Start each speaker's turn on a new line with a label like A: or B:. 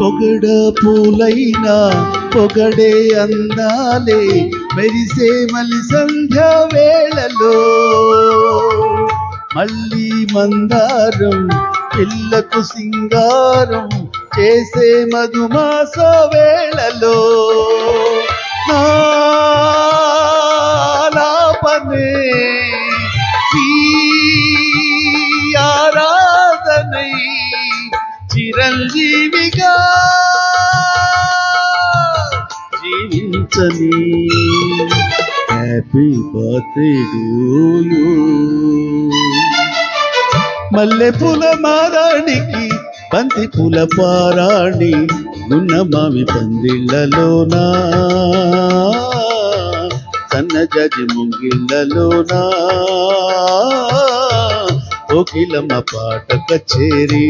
A: పొగడ పూలైనా పొగడే అందాలే మెరిసే మలి సంధ్య వేళలో. మళ్ళీ మందారం పిల్లకు సింగారం చేసే మధుమాస వేళలో. చిరంజీవిగా జీవించని హ్యాపీ బర్త్డే మల్లె పూల మారాణికి బంతి పూల పారాణి ఉన్న మావి పందిళ్ళలోనా? సన్న జజి ముంగిళ్ళలోనా? కోకిలమ్మ పాట కచేరీ